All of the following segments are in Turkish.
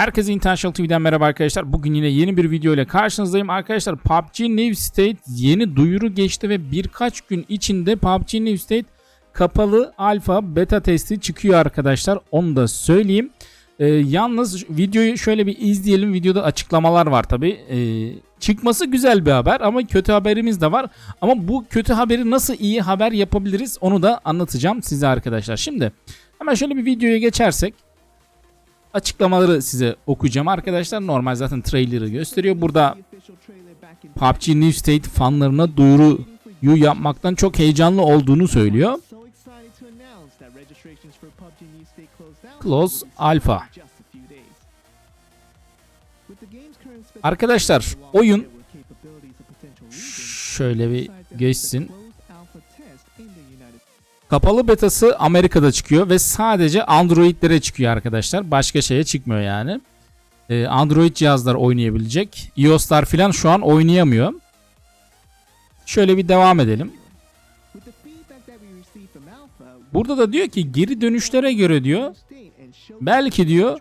Herkese International TV'den merhaba arkadaşlar. Bugün yine yeni bir video ile karşınızdayım. Arkadaşlar PUBG New State yeni duyuru geçti ve birkaç gün içinde PUBG New State kapalı alfa beta testi çıkıyor arkadaşlar. Onu da söyleyeyim. Ee, yalnız videoyu şöyle bir izleyelim. Videoda açıklamalar var tabi. çıkması güzel bir haber ama kötü haberimiz de var. Ama bu kötü haberi nasıl iyi haber yapabiliriz onu da anlatacağım size arkadaşlar. Şimdi hemen şöyle bir videoya geçersek açıklamaları size okuyacağım arkadaşlar. Normal zaten trailer'ı gösteriyor. Burada PUBG New State fanlarına duyuruyu yapmaktan çok heyecanlı olduğunu söylüyor. Close Alpha. Arkadaşlar oyun şöyle bir geçsin. Kapalı betası Amerika'da çıkıyor ve sadece Android'lere çıkıyor arkadaşlar. Başka şeye çıkmıyor yani. Ee, Android cihazlar oynayabilecek. iOS'lar falan şu an oynayamıyor. Şöyle bir devam edelim. Burada da diyor ki geri dönüşlere göre diyor belki diyor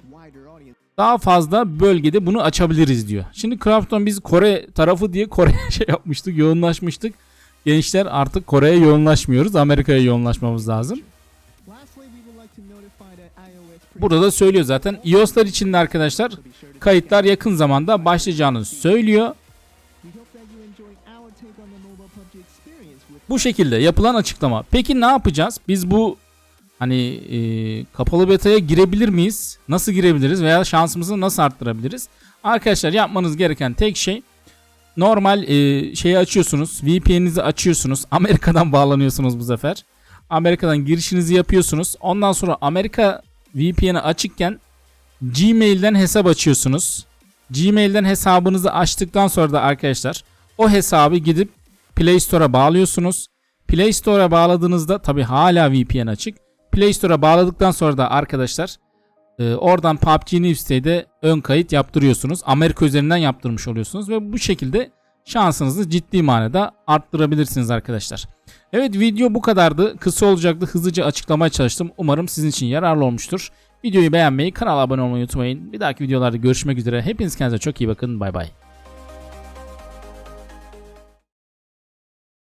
daha fazla bölgede bunu açabiliriz diyor. Şimdi Krafton biz Kore tarafı diye Kore'ye şey yapmıştık, yoğunlaşmıştık. Gençler artık Kore'ye yoğunlaşmıyoruz. Amerika'ya yoğunlaşmamız lazım. Burada da söylüyor zaten. iOS'lar için de arkadaşlar kayıtlar yakın zamanda başlayacağını söylüyor. Bu şekilde yapılan açıklama. Peki ne yapacağız? Biz bu hani e, kapalı beta'ya girebilir miyiz? Nasıl girebiliriz veya şansımızı nasıl arttırabiliriz? Arkadaşlar yapmanız gereken tek şey normal e, şeyi açıyorsunuz. VPN'inizi açıyorsunuz. Amerika'dan bağlanıyorsunuz bu sefer. Amerika'dan girişinizi yapıyorsunuz. Ondan sonra Amerika VPN'i açıkken Gmail'den hesap açıyorsunuz. Gmail'den hesabınızı açtıktan sonra da arkadaşlar o hesabı gidip Play Store'a bağlıyorsunuz. Play Store'a bağladığınızda tabi hala VPN açık. Play Store'a bağladıktan sonra da arkadaşlar e, oradan PUBG New sitede ön kayıt yaptırıyorsunuz. Amerika üzerinden yaptırmış oluyorsunuz ve bu şekilde şansınızı ciddi manada arttırabilirsiniz arkadaşlar. Evet video bu kadardı. Kısa olacaktı. Hızlıca açıklamaya çalıştım. Umarım sizin için yararlı olmuştur. Videoyu beğenmeyi, kanala abone olmayı unutmayın. Bir dahaki videolarda görüşmek üzere. Hepiniz kendinize çok iyi bakın. Bay bay.